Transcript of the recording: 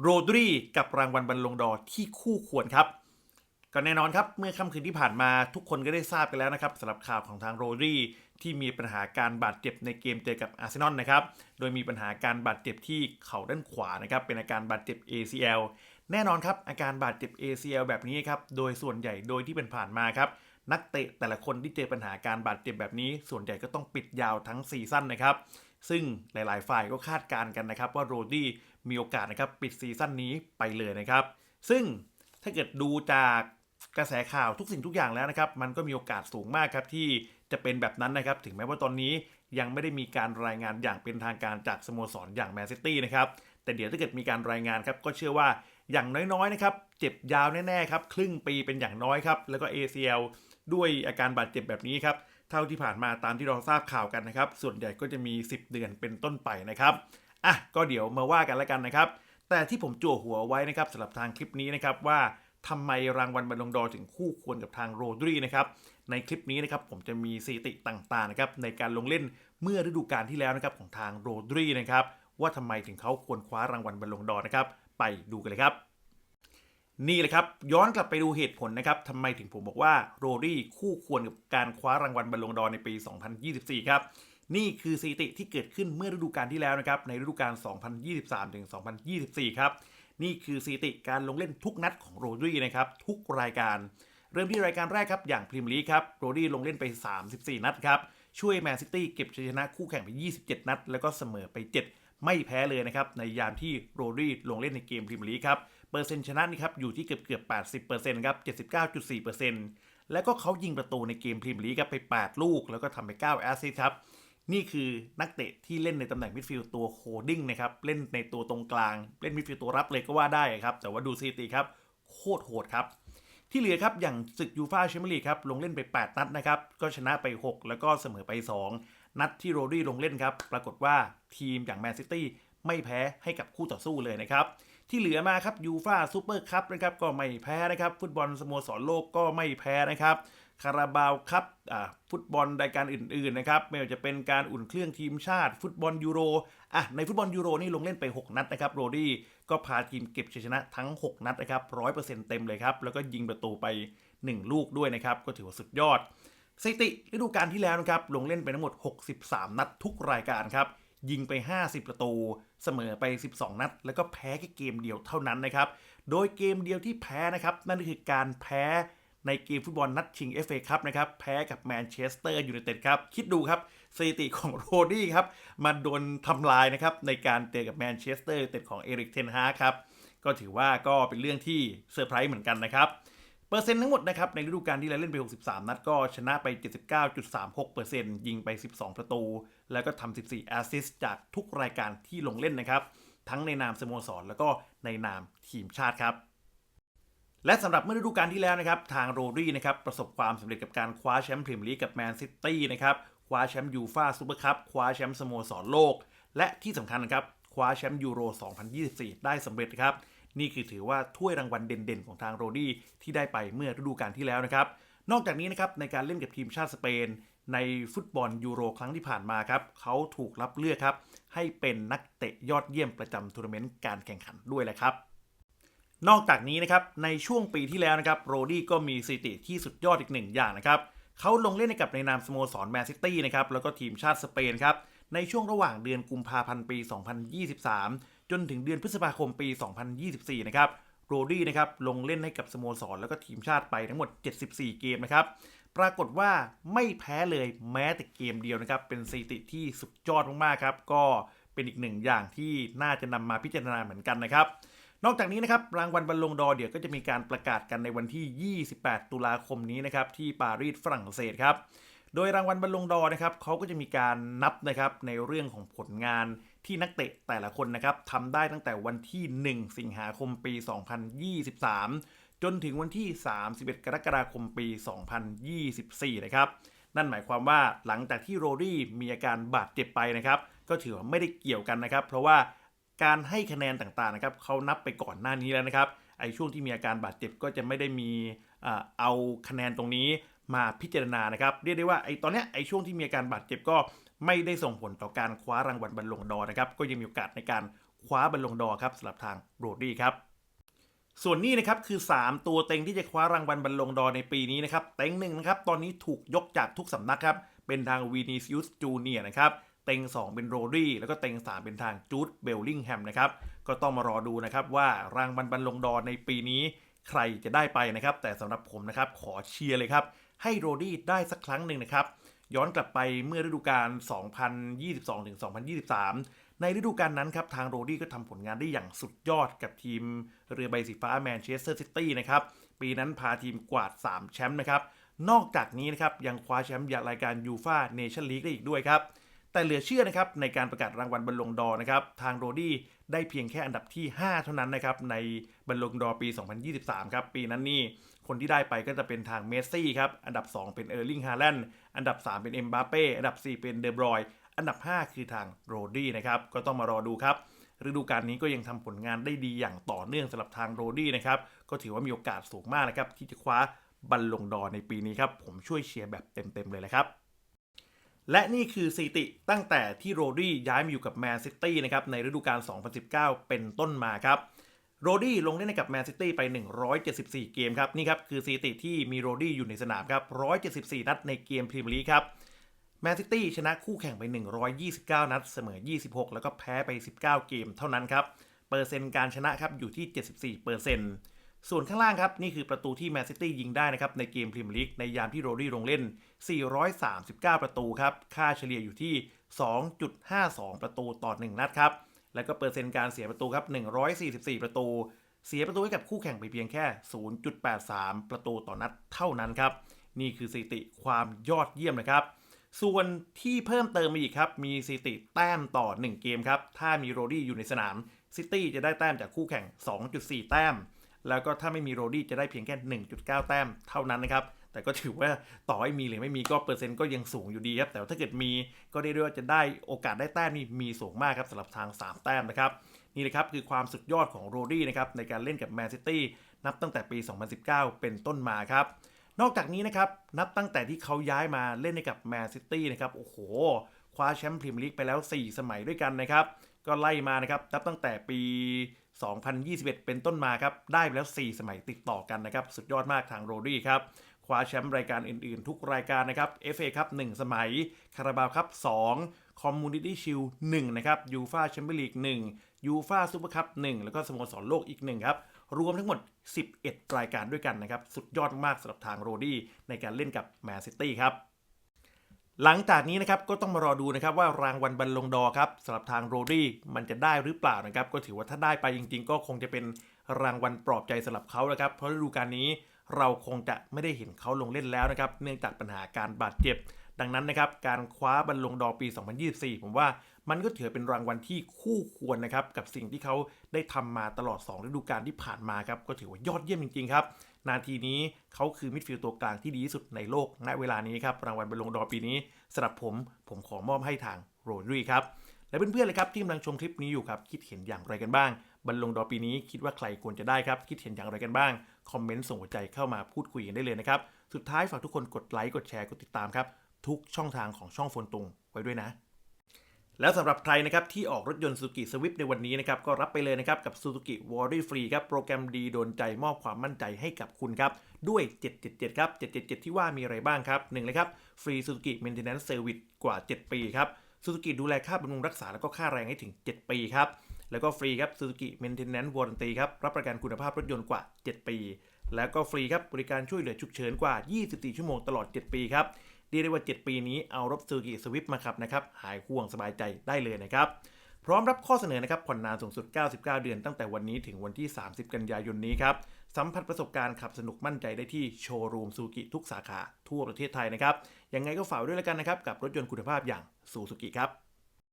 โรดรีกับรางวัลบัลลงดอที่คู่ควรครับก็แน่นอนครับ เมื่อค่ำคืนที่ผ่านมาทุกคนก็ได้ทราบกันแล้วนะครับสำหรับข่าวของทางโรดรีที่มีปัญหาการบาดเจ็บในเกมเจอกับอาร์เซนอลนะครับ โดยมีปัญหาการบาดเจ็บที่เข่าด้านขวานะครับ เป็นอาการบาดเจ็บ ACL แน่นอนครับ อาการบาดเจ็บ ACL แบบนี้ครับ โดยส่วนใหญ่โดยที่เป็นผ่านมาครับ นักเตะแต่ละคนที่เจอปัญหาการบาดเจ็บแบบนี้ ส่วนใหญ่ก็ต้องปิดยาวทั้งซีซั่นนะครับ ซึ่งหลาย ๆ ฝ่ายก็คาดการณ์กันนะครับว่าโรดี้ มีโอกาสนะครับปิดซีซั่นนี้ไปเลยนะครับ ซึ่งถ้าเกิดดูจากกระแสข่าวทุกสิ่งทุกอย่างแล้วนะครับ มันก็มีโอกาสสูงมากครับที่จะเป็นแบบนั้นนะครับ ถึงแม้ว่าตอนนี้ยังไม่ได้มีการรายงานอย่างเป็นทางการจากสโมสรอย่างแมนซิตี้นะครับ แต่เดี๋ยวถ้าเกิดมีการรายงานครับก็เชื่อว่าอย่างน้อยๆนะครับเจ็บยาวแน่ๆครับครึ่งปีเป็นอย่างน้อยครับแล้วก็ ACL ด้วยอาการบาดเจ็บแบบนี้ครับเท่าที่ผ่านมาตามที่เราทราบข่าวกันนะครับ ส่วนใหญ่ก็จะมี 10 เดือนเป็นต้นไปนะครับ อะก็เดี๋ยวมาว่ากันแล้วกันนะครับ แต่ที่ผมจั่วหัวไว้นะครับสำหรับทางคลิปนี้นะครับว่าทำไมรางวัลบอลลงดอร์ถึงคู่ควรกับทางโรดรีนะครับในคลิปนี้นะครับผมจะมีสถิติต่างๆนะครับในการลงเล่นเมื่อฤดูกาลที่แล้วนะครับของทางโรดรีนะครับว่าทำไมถึงเขาควรคว้ารางวัลบอลลงดอร์นะครับไปดูกันเลยครับ นี่แหละครับย้อนกลับไปดูเหตุผลนะครับทำไมถึงผมบอกว่าโรดี้คู่ควรกับการคว้ารางวัลบอลลงดอร์ในปี 2024 ครับ นี่คือสถิติที่เกิดขึ้นเมื่อฤดูกาลที่แล้วนะครับ ในฤดูกาล 2023 ถึง 2024 ครับ นี่คือสถิติการลงเล่นทุกนัดของโรดี้นะครับ ทุกรายการ เริ่มที่รายการแรกครับ อย่างพรีเมียร์ลีกครับ โรดี้ลงเล่นไป 34 นัดครับ ช่วยแมนซิตี้เก็บชัยชนะคู่แข่งไป 27 นัด แล้วก็เสมอไป 7 ไม่แพ้เลยนะครับ ในยามที่โรดี้ลงเล่นในเกมพรีเมียร์ลีกครับ เปอร์เซ็นต์ชนะนี่ครับ อยู่ที่เกือบเกือบ80%ครับ 79.4%แล้วก็เขายิงประตูในเกมพรีเมียร์ลีกครับไป 8 ลูก แล้วก็ทำไป9แอสซิสต์ครับ นี่คือนักเตะที่เล่นในตำแหน่งมิดฟิลด์ตัวโฮดดิ้งนะครับ เล่นในตัวตรงกลาง เล่นมิดฟิลด์ตัวรับเลยก็ว่าได้ครับ แต่ว่าดูสถิติครับ โคตรโหดครับ ที่เหลือครับ อย่างศึกยูฟาแชมเปี้ยนลีกครับ ลงเล่นไป 8 นัดนะครับ ก็ชนะไป 6 แล้วก็เสมอไป 2 นัดที่โรดี้ลงเล่นครับ ปรากฏว่าทีมอย่างแมนซิตี้ไม่แพ้ให้กับคู่ต่อสู้เลยนะครับ ที่เหลือมาครับยูฟาซูเปอร์คัพนะครับก็ไม่แพ้นะครับ ฟุตบอลสโมสรโลกก็ไม่แพ้นะครับ คาราบาวครับฟุตบอลรายการอื่นๆนะครับไม่ว่าจะเป็นการอุ่นเครื่องทีมชาติ ฟุตบอลยูโรอะในฟุตบอลยูโรนี่ลงเล่นไป 6 นัดนะครับโรดี้ก็พาทีมเก็บชัยชนะทั้ง 6 นัดนะครับร้อยเปอร์เซ็นต์เต็มเลยครับแล้วก็ยิงประตูไป 1 ลูกด้วยนะครับก็ถือว่าสุดยอดสถิติฤดูกาลที่แล้วนะครับลงเล่นไปทั้งหมด 63 นัดทุกรายการครับยิงไป 50 ประตู เสมอไป 12 นัด แล้วก็แพ้แค่เกมเดียวเท่านั้นนะครับ โดยเกมเดียวที่แพ้นะครับ นั่นคือการแพ้ ในเกมฟุตบอลนัดชิง FA ครับนะครับแพ้กับแมนเชสเตอร์ยูไนเต็ดครับ คิดดูครับสถิติของโรดี้ครับมาโดนทำลายนะครับในการเจอกับแมนเชสเตอร์ยูไนเต็ดของเอริกเทนฮาครับก็ถือว่าก็เป็นเรื่องที่เซอร์ไพรส์เหมือนกันนะครับเปอร์เซ็นต์ทั้งหมดนะครับในฤดูกาลที่แล้วเล่นไป 63 นัดก็ชนะไป 79.36%ยิงไป 12 ประตู แล้วก็ทำ 14 แอสซิสต์จากทุกรายการที่ลงเล่นนะครับ ทั้งในนามสโมสรแล้วก็ในนามทีมชาติครับ และสำหรับเมื่อฤดูกาลที่แล้วนะครับ ทางโรดี้นะครับประสบความสำเร็จกับการคว้าแชมป์พรีเมียร์ลีกกับแมนซิตี้นะครับคว้าแชมป์ยูฟาซูเปอร์คัพคว้าแชมป์สโมสรโลก และที่สำคัญนะครับคว้าแชมป์ยูโร 2024 ได้สำเร็จครับนี่คือถือว่าถ้วยรางวัลเด่นๆ ของทางโรดี้ที่ได้ไปเมื่อฤดูกาลที่แล้วนะครับ นอกจากนี้นะครับในการเล่นกับทีมชาติสเปน ในฟุตบอลยูโรครั้งที่ผ่านมาครับเขาถูกรับเลือกครับให้เป็นนักเตะยอดเยี่ยมประจำทัวร์นาเมนต์การแข่งขันด้วยแหละครับ นอกจากนี้นะครับในช่วงปีที่แล้วนะครับโรดี้ก็มีสถิติที่สุดยอดอีกหนึ่งอย่างนะครับเขาลงเล่นให้กับในนามสโมสรแมนซิตี้นะครับแล้วก็ทีมชาติสเปนครับในช่วงระหว่างเดือนกุมภาพันธ์ปี 2023 จนถึงเดือนพฤษภาคมปี 2024 นะครับโรดี้นะครับลงเล่นให้กับสโมสรแล้วก็ทีมชาติไปทั้งหมด 74 เกมนะครับปรากฏว่าไม่แพ้เลยแม้แต่เกมเดียวนะครับเป็นสถิติที่สุดยอดมากๆครับก็เป็นอีกหนึ่งอย่างที่น่าจะนำมาพิจารณาเหมือนกันนะครับ นอกจากนี้นะครับรางวัลบอลลงดอร์เดี๋ยวก็จะมีการประกาศกันในวันที่ 28 ตุลาคมนี้นะครับที่ปารีสฝรั่งเศสครับโดยรางวัลบอลลงดอร์นะครับเขาก็จะมีการนับนะครับในเรื่องของผลงานที่นักเตะแต่ละคนนะครับทำได้ตั้งแต่วันที่ 1 สิงหาคมปี 2023 จนถึงวันที่ 31 กรกฎาคมปี 2024 นะครับนั่นหมายความว่าหลังจากที่โรดี้มีอาการบาดเจ็บไปนะครับ ก็ถือว่าไม่ได้เกี่ยวกันนะครับ เพราะว่า การให้คะแนนต่างๆนะครับเขานับไปก่อนหน้านี้แล้วนะครับไอ้ช่วงที่มีอาการบาดเจ็บก็จะไม่ได้มีเอาคะแนนตรงนี้มาพิจารณานะครับเรียกได้ว่าไอ้ตอนนี้ไอ้ช่วงที่มีอาการบาดเจ็บก็ไม่ได้ส่งผลต่อการคว้ารางวัลบอลลงดอนะครับก็ยังมีโอกาสในการคว้าบอลลงดอครับสำหรับทางโรดรี่ครับส่วนนี้นะครับคือ 3 ตัวเต็งที่จะคว้ารางวัลบอลลงดอในปีนี้นะครับเต็งหนึ่งนะครับตอนนี้ถูกยกจากทุกสำนักครับเป็นทางวีนิซิอุสจูเนียนะครับ เต็ง 2 เป็นโรดี้แล้วก็เต็ง 3 เป็นทางจูดเบลลิงแฮมนะครับก็ต้องมารอดูนะครับว่ารางวัลบอลลงดอในปีนี้ใครจะได้ไปนะครับ แต่สำหรับผมนะครับขอเชียร์เลยครับ ให้โรดี้ได้สักครั้งหนึ่งนะครับ ย้อนกลับไปเมื่อฤดูกาล 2022-2023 ในฤดูกาลนั้นครับ ทางโรดี้ก็ทำผลงานได้อย่างสุดยอดกับทีมเรือใบสีฟ้าแมนเชสเตอร์ซิตี้นะครับ ปีนั้นพาทีมกวาด 3 แชมป์นะครับ นอกจากนี้นะครับยังคว้าแชมป์ยารายการยูฟาเนชั่นลีกได้อีกด้วยครับ แต่เหลือเชื่อนะครับในการประกาศรางวัลบอลลงดอนะครับทางโรดี้ได้เพียงแค่อันดับที่ 5 เท่านั้นนะครับในบอลลงดอปี 2023 ครับปีนั้นนี่คนที่ได้ไปก็จะเป็นทางเมสซี่ครับอันดับ 2 เป็นเออร์ลิงฮาแลนด์อันดับ 3 เป็นเอ็มบาเป้อันดับ 4 เป็นเดบรอยอันดับ 5 คือทางโรดี้นะครับก็ต้องมารอดูครับฤดูกาลนี้ก็ยังทำผลงานได้ดีอย่างต่อเนื่องสำหรับทางโรดี้นะครับก็ถือว่ามีโอกาสสูงมากนะครับที่จะคว้าบอลลงดอในปีนี้ครับผมช่วยเชียร์แบบเต็มๆเลยนะครับ และนี่คือสถิติตั้งแต่ที่โรดี้ย้ายมาอยู่กับแมนซิตี้นะครับในฤดูกาล 2019 เป็นต้นมาครับโรดี้ลงเล่นให้กับแมนซิตี้ไป 174 เกมครับนี่ครับคือสถิติที่มีโรดี้อยู่ในสนามครับ174 นัดในเกมพรีเมียร์ลีกครับแมนซิตี้ชนะคู่แข่งไป 129 นัด เสมอ 26 แล้วก็แพ้ไป 19 เกมเท่านั้นครับเปอร์เซ็นต์การชนะครับอยู่ที่ 74เปอร์เซ็นต์ ส่วนข้างล่างครับ นี่คือประตูที่แมนซิตี้ยิงได้นะครับ ในเกมพรีเมียร์ลีกในยามที่โรดี้ลงเล่น 439 ประตูครับ ค่าเฉลี่ยอยู่ที่ 2.52 ประตูต่อ 1 นัดครับ แล้วก็เปอร์เซ็นต์การเสียประตูครับ 144 ประตู เสียประตูให้กับคู่แข่งไปเพียงแค่ 0.83 ประตูต่อนัดเท่านั้นครับ นี่คือสถิติความยอดเยี่ยมนะครับ ส่วนที่เพิ่มเติมมาอีกครับ มีสถิติแต้มต่อ 1 เกมครับ ถ้ามีโรดี้อยู่ในสนาม ซิตี้จะได้แต้มจากคู่แข่ง 2.4 แต้ม แล้วก็ถ้าไม่มีโรดี้จะได้เพียงแค่ 1.9 แต้มเท่านั้นนะครับ แต่ก็ถือว่าต่อให้มีหรือไม่มีก็เปอร์เซ็นต์ก็ยังสูงอยู่ดีครับ แต่ถ้าเกิดมีก็ได้ด้วยว่าจะได้โอกาสได้แต้มนี่มีสูงมากครับสำหรับทาง 3 แต้มนะครับนี่เลยครับคือความสุดยอดของโรดี้นะครับในการเล่นกับแมนซิตี้นับตั้งแต่ปี 2019 เป็นต้นมาครับ นอกจากนี้นะครับนับตั้งแต่ที่เขาย้ายมาเล่นให้กับแมนซิตี้นะครับโอ้โหคว้าแชมป์พรีเมียร์ลีกไปแล้ว 4 สมัยด้วยกันนะครับก็ไล่มานะครับนับตั้งแต่ปี 2021 เป็นต้นมาครับได้ไปแล้ว 4 สมัยติดต่อกันนะครับสุดยอดมากทางโรดี้ครับคว้าแชมป์รายการอื่นๆ ทุกรายการนะครับ FA ครับ 1 สมัย คาราบาวครับ 2 คอมมูนิตี้ชิล1นะครับยูฟาแชมเปี้ยนลีก1ยูฟาซูเปอร์คัพ1แล้วก็สโมสรโลกอีก1ครับรวมทั้งหมด 11 รายการด้วยกันนะครับ สุดยอดมากสำหรับทางโรดี้ในการเล่นกับแมนซิตี้ครับ หลังจากนี้นะครับก็ต้องมารอดูนะครับว่ารางวัลบัลลงดอครับสำหรับทางโรดี้มันจะได้หรือเปล่านะครับ ก็ถือว่าถ้าได้ไปจริง ๆ ก็คงจะเป็นรางวัลปลอบใจสำหรับเขาแล้วครับ เพราะฤดูกาลนี้เราคงจะไม่ได้เห็นเขาลงเล่นแล้วนะครับ เนื่องจากปัญหาการบาดเจ็บ ดังนั้นนะครับการคว้าบัลลงดอปี 2024 ผมว่า มันก็ถือเป็นรางวัลที่คู่ควรนะครับกับสิ่งที่เขาได้ทำมาตลอด 2 ฤดูกาลที่ผ่านมาครับก็ถือว่ายอดเยี่ยมจริงๆครับนาทีนี้เขาคือมิดฟิลด์ตัวกลางที่ดีที่สุดในโลกณเวลานี้ครับรางวัลบอลลงดอปีนี้สำหรับผมผมขอมอบให้ทางโรดรีครับและเพื่อนๆเลยครับที่กำลังชมคลิปนี้อยู่ครับคิดเห็นอย่างไรกันบ้างบอลลงดอปีนี้คิดว่าใครควรจะได้ครับคิดเห็นอย่างไรกันบ้างคอมเมนต์ส่งหัวใจเข้ามาพูดคุยกันได้เลยนะครับสุดท้ายฝากทุกคนกดไลค์กดแชร์กดติดตามครับทุกช่องทางของช่องโฟนตุงไว้ด้วยนะ แล้วสำหรับใครนะครับที่ออกรถยนต์ Suzuki Swift ในวันนี้นะครับก็รับไปเลยนะครับกับ Suzuki Worry Free ครับโปรแกรมดีโดนใจมอบความมั่นใจให้กับคุณครับด้วย 777 ครับ 777 ที่ว่ามีอะไรบ้างครับ1เลยครับฟรี Suzuki Maintenance Service กว่า 7 ปีครับ Suzuki ดูแลค่าบำรุงรักษาแล้วก็ค่าแรงให้ถึง 7 ปีครับแล้วก็ฟรีครับ Suzuki Maintenance Warranty ครับรับประกันคุณภาพรถยนต์กว่า 7 ปี แล้วก็ฟรีครับบริการช่วยเหลือฉุกเฉินกว่า 24 ชั่วโมงตลอด 7 ปีครับ เรียกได้ว่า 7 ปีนี้เอารถ Suzuki Swift มาขับนะครับหายห่วงสบายใจได้เลยนะครับ พร้อมรับข้อเสนอนะครับผ่อนนานสูงสุด 99 เดือนตั้งแต่วันนี้ถึงวันที่ 30 กันยายนนี้ครับสัมผัสประสบการณ์ขับสนุกมั่นใจได้ที่โชว์รูมซูกิทุกสาขาทั่วประเทศไทยนะครับยังไงก็ฝากด้วยแล้วกันนะครับกับรถยนต์คุณภาพอย่างซูซูกิครับ